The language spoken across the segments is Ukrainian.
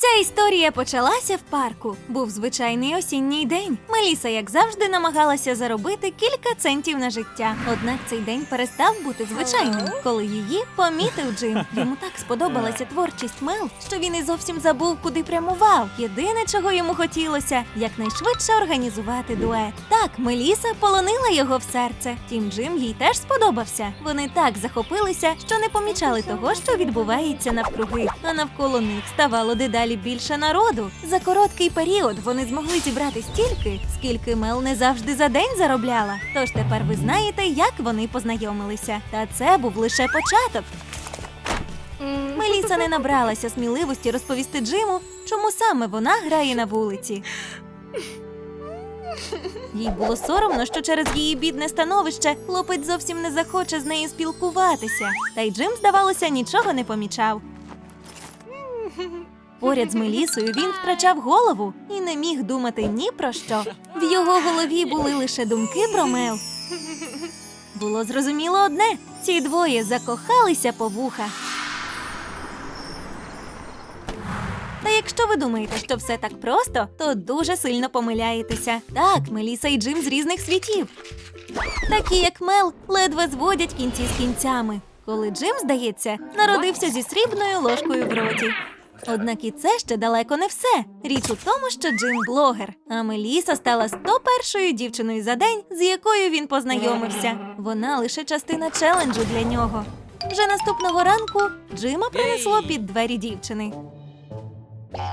Ця історія почалася в парку. Був звичайний осінній день. Меліса, як завжди, намагалася заробити кілька центів на життя. Однак цей день перестав бути звичайним, коли її помітив Джим. Йому так сподобалася творчість Мел, що він і зовсім забув, куди прямував. Єдине, чого йому хотілося, якнайшвидше організувати дует. Так, Меліса полонила його в серце. Тім Джим їй теж сподобався. Вони так захопилися, що не помічали того, що відбувається навкруги. А навколо них ставало дедалі більше народу. За короткий період вони змогли зібрати стільки, скільки Мел не завжди за день заробляла. Тож тепер ви знаєте, як вони познайомилися. Та це був лише початок. Меліса не набралася сміливості розповісти Джиму, чому саме вона грає на вулиці. Їй було соромно, що через її бідне становище хлопець зовсім не захоче з нею спілкуватися. Та й Джим, здавалося, нічого не помічав. Поряд з Мелісою він втрачав голову і не міг думати ні про що. В його голові були лише думки про Мел. Було зрозуміло одне: ці двоє закохалися по вуха. Та якщо ви думаєте, що все так просто, то дуже сильно помиляєтеся. Так, Меліса і Джим з різних світів. Такі, як Мел, ледве зводять кінці з кінцями. Коли Джим, здається, народився зі срібною ложкою в роті. Однак і це ще далеко не все. Річ у тому, що Джим блогер, а Меліса стала 101-ю дівчиною за день, з якою він познайомився. Вона лише частина челенджу для нього. Вже наступного ранку Джима принесло під двері дівчини.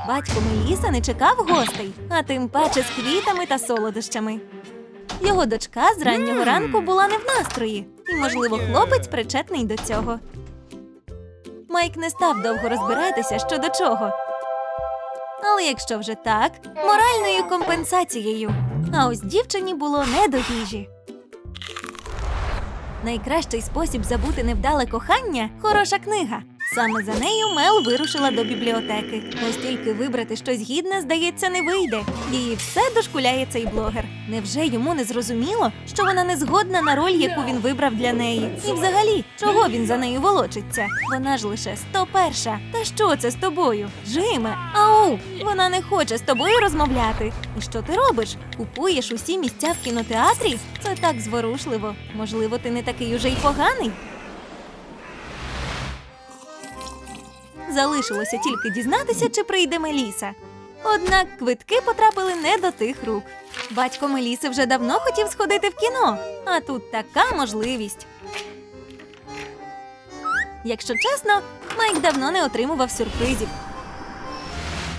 Батько Меліса не чекав гостей, а тим паче з квітами та солодощами. Його дочка з раннього ранку була не в настрої, і, можливо, хлопець причетний до цього. Майк не став довго розбиратися щодо чого. Але якщо вже так, моральною компенсацією. А ось дівчині було не до їжі. Найкращий спосіб забути невдале кохання хороша книга. Саме за нею Мел вирушила до бібліотеки. Ось тільки вибрати щось гідне, здається, не вийде. Її все дошкуляє цей блогер. Невже йому не зрозуміло, що вона не згодна на роль, яку він вибрав для неї? І взагалі, чого він за нею волочиться? Вона ж лише 101. Та що це з тобою? Джиме, ау! Вона не хоче з тобою розмовляти. І що ти робиш? Купуєш усі місця в кінотеатрі? Це так зворушливо. Можливо, ти не такий уже й поганий. Залишилося тільки дізнатися, чи прийде Меліса. Однак квитки потрапили не до тих рук. Батько Меліси вже давно хотів сходити в кіно, а тут така можливість. Якщо чесно, Майк давно не отримував сюрпризів.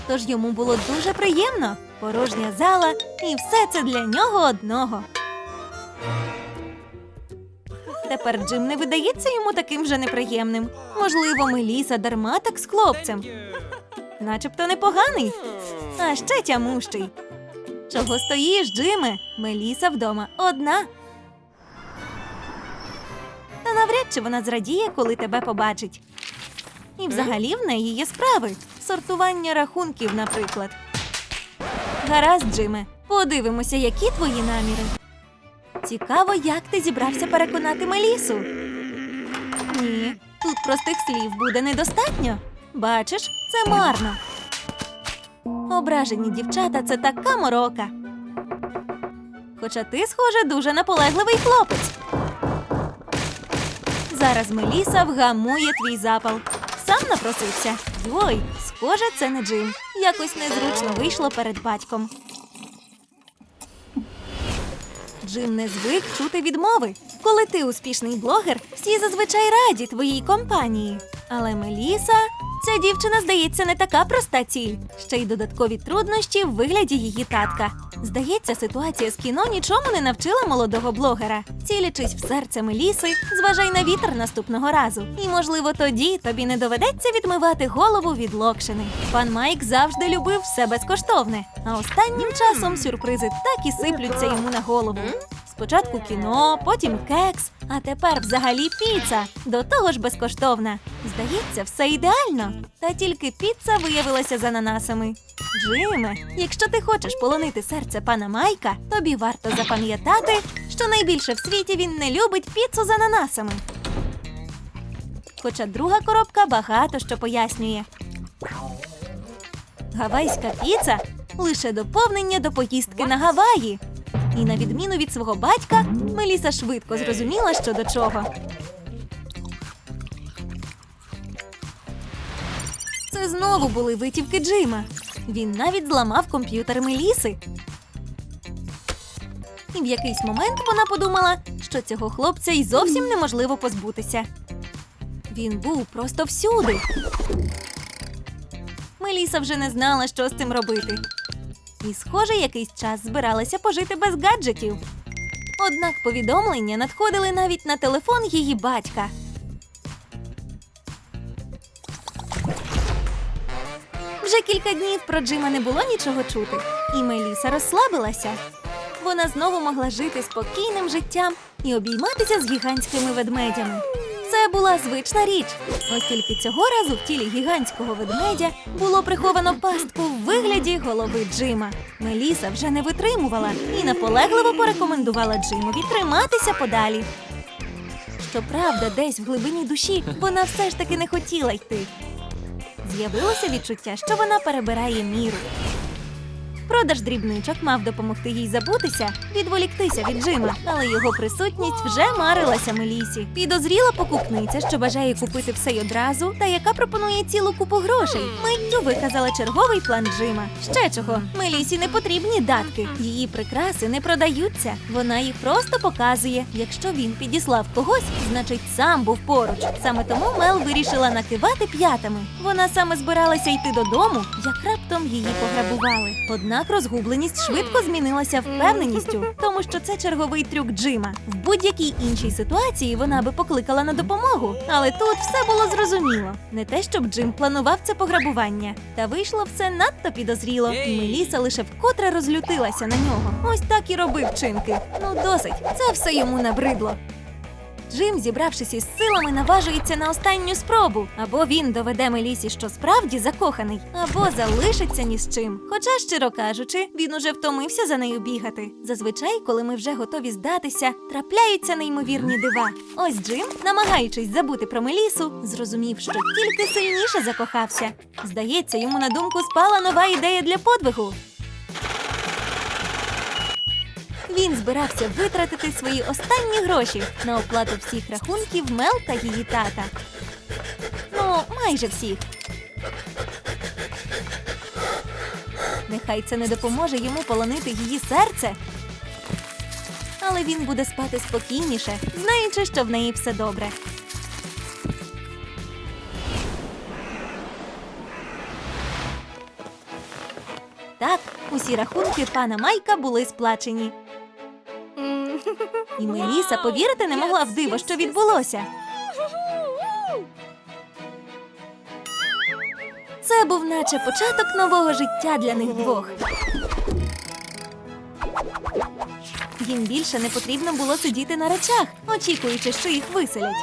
Тож йому було дуже приємно порожня зала, і все це для нього одного. Тепер Джим не видається йому таким же неприємним. Можливо, Меліса дарма так з хлопцем. Начебто непоганий, а ще тямущий. Чого стоїш, Джиме? Меліса вдома одна. Та навряд чи вона зрадіє, коли тебе побачить. І взагалі в неї є справи. Сортування рахунків, наприклад. Гаразд, Джиме, подивимося, які твої наміри. Цікаво, як ти зібрався переконати Мелісу. Ні, тут простих слів буде недостатньо. Бачиш, це марно. Ображені дівчата це така морока. Хоча ти, схоже, дуже наполегливий хлопець. Зараз Меліса вгамує твій запал. Сам напросився. Ой, схоже, це не Джим. Якось незручно вийшло перед батьком. Джим не звик чути відмови. Коли ти успішний блогер, всі зазвичай раді твоїй компанії. Але Меліса, ця дівчина, здається, не така проста ціль. Ще й додаткові труднощі в вигляді її татка. Здається, ситуація з кіно нічому не навчила молодого блогера. Цілячись в серце Меліси, зважай на вітер наступного разу. І, можливо, тоді тобі не доведеться відмивати голову від локшини. Пан Майк завжди любив все безкоштовне, а останнім часом сюрпризи так і сиплються йому на голову. Спочатку кіно, потім кекс, а тепер взагалі піца. До того ж безкоштовна. Здається, все ідеально. Та тільки піца виявилася з ананасами. Джиме, якщо ти хочеш полонити серце пана Майка, тобі варто запам'ятати, що найбільше в світі він не любить піцу з ананасами. Хоча друга коробка багато що пояснює. Гавайська піца лише доповнення до поїздки на Гаваї. І на відміну від свого батька, Меліса швидко зрозуміла, що до чого. Це знову були витівки Джима. Він навіть зламав комп'ютер Меліси. І в якийсь момент вона подумала, що цього хлопця й зовсім неможливо позбутися. Він був просто всюди. Меліса вже не знала, що з цим робити. І, схоже, якийсь час збиралася пожити без гаджетів. Однак повідомлення надходили навіть на телефон її батька. Вже кілька днів про Джима не було нічого чути, і Меліса розслабилася. Вона знову могла жити спокійним життям і обійматися з гігантськими ведмедями. Це була звична річ. Ось тільки цього разу в тілі гігантського ведмедя було приховано пастку в вигляді голови Джима. Меліса вже не витримувала і наполегливо порекомендувала Джимові триматися подалі. Щоправда, десь в глибині душі вона все ж таки не хотіла йти. З'явилося відчуття, що вона перебирає міру. Продаж дрібничок мав допомогти їй забутися, відволіктися від Джима, але його присутність вже марилася Мелісі. Підозріла покупниця, що бажає купити все й одразу, та яка пропонує цілу купу грошей. Миттю виказала черговий план Джима. Ще чого, Мелісі не потрібні датки. Її прикраси не продаються. Вона їх просто показує. Якщо він підіслав когось, значить сам був поруч. Саме тому Мел вирішила накивати п'ятами. Вона саме збиралася йти додому, як раптом її пограбували. Однак розгубленість швидко змінилася впевненістю, тому що це черговий трюк Джима. В будь-якій іншій ситуації вона би покликала на допомогу, але тут все було зрозуміло. Не те, щоб Джим планував це пограбування, та вийшло все надто підозріло, і Меліса лише вкотре розлютилася на нього. Ось так і робив вчинки. Ну досить, це все йому набридло. Джим, зібравшись із силами, наважується на останню спробу. Або він доведе Мелісі, що справді закоханий, або залишиться ні з чим. Хоча, щиро кажучи, він уже втомився за нею бігати. Зазвичай, коли ми вже готові здатися, трапляються неймовірні дива. Ось Джим, намагаючись забути про Мелісу, зрозумів, що тільки сильніше закохався. Здається, йому на думку спала нова ідея для подвигу. Він збирався витратити свої останні гроші на оплату всіх рахунків Мел та її тата. Ну, майже всіх. Нехай це не допоможе йому полонити її серце. Але він буде спати спокійніше, знаючи, що в неї все добре. Так, усі рахунки пана Майка були сплачені. І Меліса повірити не могла в диво, що відбулося. Це був наче початок нового життя для них двох. Їм більше не потрібно було сидіти на речах, очікуючи, що їх виселять.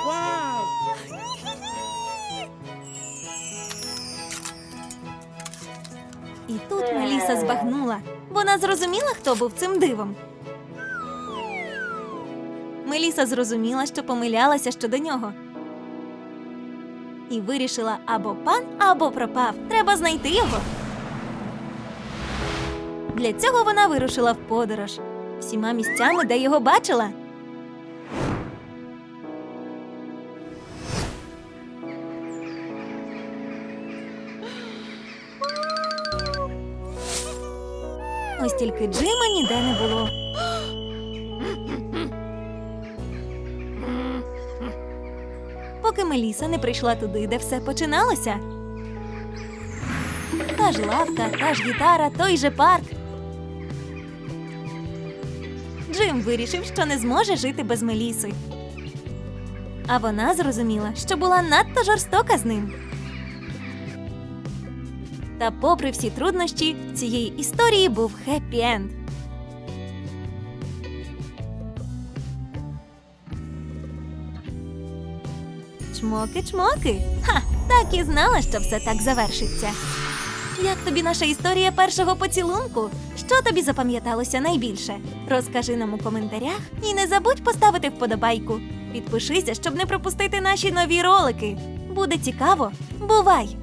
І тут Меліса збагнула. Вона зрозуміла, хто був цим дивом. Меліса зрозуміла, що помилялася щодо нього. І вирішила або пан, або пропав. Треба знайти його. Для цього вона вирушила в подорож всіма місцями, де його бачила. Ось тільки Джима ніде не було. Поки Меліса не прийшла туди, де все починалося. Та ж лавка, та ж гітара, той же парк. Джим вирішив, що не зможе жити без Меліси. А вона зрозуміла, що була надто жорстока з ним. Та, попри всі труднощі, в цієї історії був хеппі-енд. Чмоки-чмоки. Ха, так і знала, що все так завершиться. Як тобі наша історія першого поцілунку? Що тобі запам'яталося найбільше? Розкажи нам у коментарях і не забудь поставити вподобайку. Підпишися, щоб не пропустити наші нові ролики. Буде цікаво. Бувай!